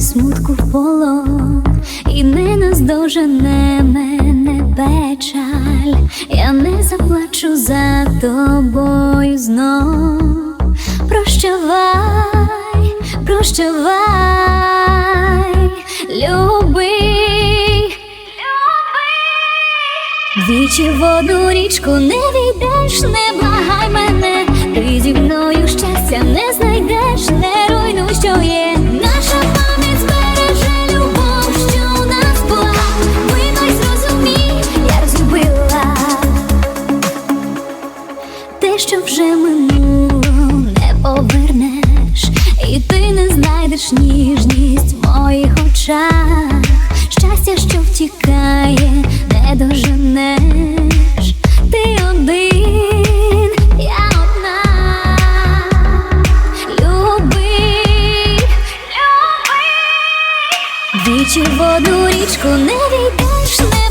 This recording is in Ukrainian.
смутку в полон, і не наздожене мене печаль, я не заплачу за тобою знов. Прощавай, прощавай, любий. Двічі в одну річку не війдеш, не благай знайдеш ніжність в моїх очах. Щастя, що втікає, не доженеш. Ти один, я одна. Люби, люби. Двічі в одну річку не війдеш, не